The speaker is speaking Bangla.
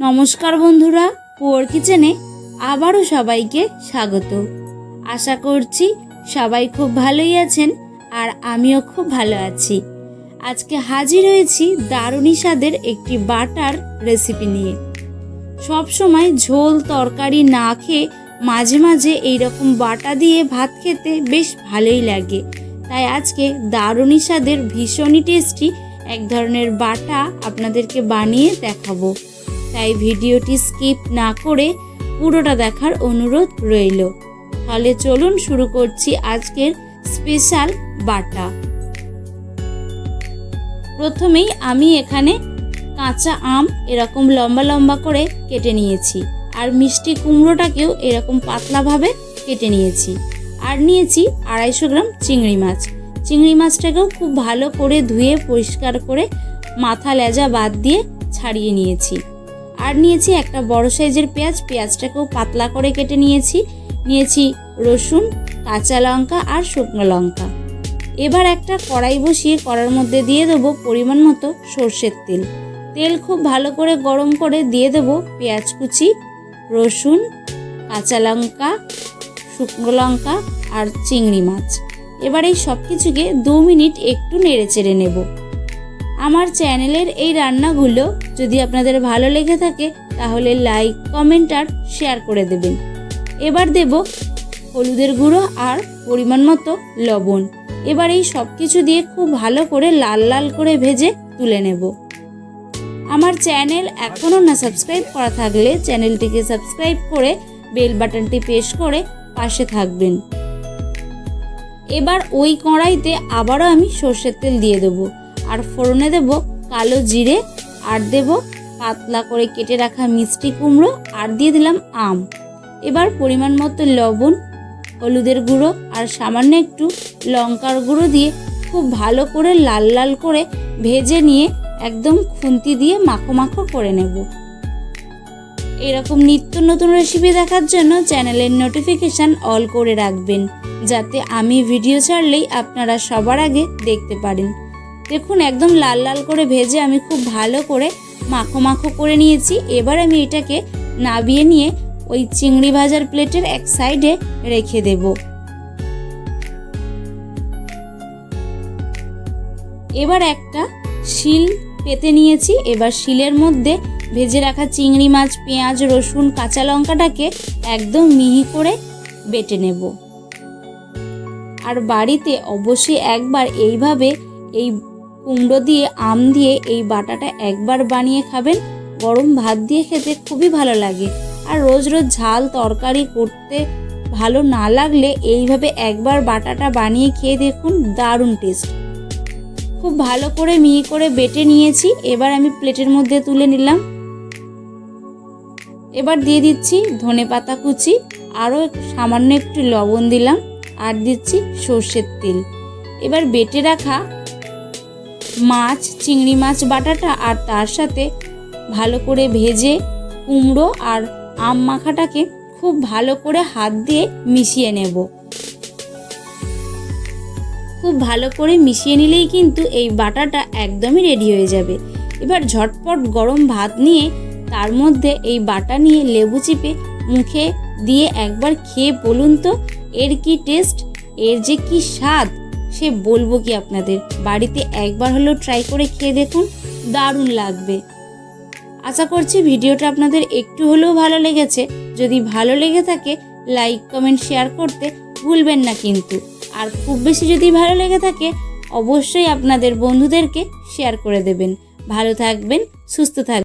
নমস্কার বন্ধুরা, পুয়ার কিচেনে আবারও সবাইকে স্বাগত। আশা করছি সবাই খুব ভালোই আছেন আর আমিও খুব ভালো আছি। আজকে হাজির হয়েছি দারুণী স্বাদের একটি বাটার রেসিপি নিয়ে। সব সময় ঝোল, তরকারি না খেয়ে মাঝে মাঝে এই রকম বাটা দিয়ে ভাত খেতে বেশ ভালোই লাগে। তাই আজকে দারুণী স্বাদের ভীষণই টেস্টি এক ধরনের বাটা আপনাদেরকে বানিয়ে দেখাবো। তাই ভিডিওটি স্কিপ না করে পুরোটা দেখার অনুরোধ রইল। তাহলে চলুন শুরু করছি আজকের স্পেশাল বাটা। প্রথমেই আমি এখানে কাঁচা আম এরকম লম্বা লম্বা করে কেটে নিয়েছি আর মিষ্টি কুমড়োটাকেও এরকম পাতলাভাবে কেটে নিয়েছি আর নিয়েছি আড়াইশো গ্রাম চিংড়ি মাছ। চিংড়ি মাছটাকেও খুব ভালো করে ধুয়ে পরিষ্কার করে মাথা লেজা বাদ দিয়ে ছাড়িয়ে নিয়েছি। আর নিয়েছি একটা বড় সাইজের পেঁয়াজ। পেঁয়াজটাকেও পাতলা করে কেটে নিয়েছি। নিয়েছি রসুন, কাঁচা লঙ্কা আর শুকনো লঙ্কা। এবার একটা কড়াই বসিয়ে কড়ার মধ্যে দিয়ে দেবো পরিমাণ মতো সর্ষের তেল। তেল খুব ভালো করে গরম করে দিয়ে দেবো পেঁয়াজ কুচি, রসুন, কাঁচা লঙ্কা, শুকনো লঙ্কা আর চিংড়ি মাছ। এবার এই সব কিছুকে দু মিনিট একটু নেড়ে চেড়ে নেব। আমার চ্যানেলের এই রান্নাগুলো যদি আপনাদের ভালো লেগে থাকে, তাহলে লাইক কমেন্ট আর শেয়ার করে দেবেন। এবার দেব হলুদের গুঁড়ো আর পরিমাণ মতো লবণ। এবার এই সব কিছু দিয়ে খুব ভালো করে লাল লাল করে ভেজে তুলে নেব। আমার চ্যানেল এখনও না সাবস্ক্রাইব করা থাকলে চ্যানেলটিকে সাবস্ক্রাইব করে বেল বাটনটি প্রেস করে পাশে থাকবেন। এবার ওই কড়াইতে আবারও আমি সর্ষের তেল দিয়ে দেবো। আর ফোড়নে দেব কালো জিরে আর দেব পাতলা করে কেটে রাখা মিষ্টি কুমড়ো আর দিয়ে দিলাম আম। এবার পরিমাণ মতো লবণ, হলুদের গুঁড়ো আর সামান্য একটু লঙ্কার গুঁড়ো দিয়ে খুব ভালো করে লাল লাল করে ভেজে নিয়ে একদম খুন্তি দিয়ে মাখো মাখো করে নেব। এরকম নিত্য নতুন রেসিপি দেখার জন্য চ্যানেলের নোটিফিকেশান অল করে রাখবেন, যাতে আমি ভিডিও ছাড়লেই আপনারা সবার আগে দেখতে পারেন। দেখুন, একদম লাল লাল করে ভেজে আমি খুব ভালো করে মাখো মাখো করে নিয়েছি। এবার আমি এটাকে নাবিয়ে নিয়ে ওই চিংড়ি ভাজার প্লেটের এক সাইডে রেখে দেব। এবার একটা শিল পেতে নিয়েছি। এবার শিলের মধ্যে ভেজে রাখা চিংড়ি মাছ, পেঁয়াজ, রসুন, কাঁচা লঙ্কাটাকে একদম মিহি করে বেটে নেব। আর বাড়িতে অবশ্যই একবার এইভাবে এই কুমড়ো দিয়ে, আম দিয়ে এই বাটাটা একবার বানিয়ে খাবেন। গরম ভাত দিয়ে খেতে খুবই ভালো লাগে। আর রোজ রোজ ঝাল তরকারি করতে ভালো না লাগলে এইভাবে একবার বাটাটা বানিয়ে খেয়ে দেখুন, দারুণ টেস্ট খুব ভালো করে মিহি করে বেটে নিয়েছি। এবার আমি প্লেটের মধ্যে তুলে নিলাম। এবার দিয়ে দিচ্ছি ধনে পাতা কুচি। আরও সামান্য একটু লবণ দিলাম। আর দিচ্ছি সর্ষের তেল। এবার বেটে রাখা মাছ, চিংড়ি মাছ, বাটাটা আর তার সাথে ভালো করে ভেজে কুমড়ো আর আম মাখাটাকে খুব ভালো করে হাত দিয়ে মিশিয়ে নেব। খুব ভালো করে মিশিয়ে নিলেই কিন্তু এই বাটাটা একদমই রেডি হয়ে যাবে। এবার ঝটপট গরম ভাত নিয়ে তার মধ্যে এই বাটা নিয়ে লেবু চিপে মুখে দিয়ে একবার খেয়ে বলুন তো, এর কি টেস্ট? এর যে কি স্বাদ? সে বলব কি আপনাদের, বাড়িতে একবার হলেও ট্রাই করে খেয়ে দেখুন, দারুণ লাগবে। আশা করছি ভিডিওটা আপনাদের একটু হলেও ভালো লেগেছে। যদি ভালো লেগে থাকে লাইক কমেন্ট শেয়ার করতে ভুলবেন না কিন্তু। আর খুব বেশি যদি ভালো লেগে থাকে, অবশ্যই আপনাদের বন্ধুদেরকে শেয়ার করে দেবেন। ভালো থাকবেন, সুস্থ থাকবেন।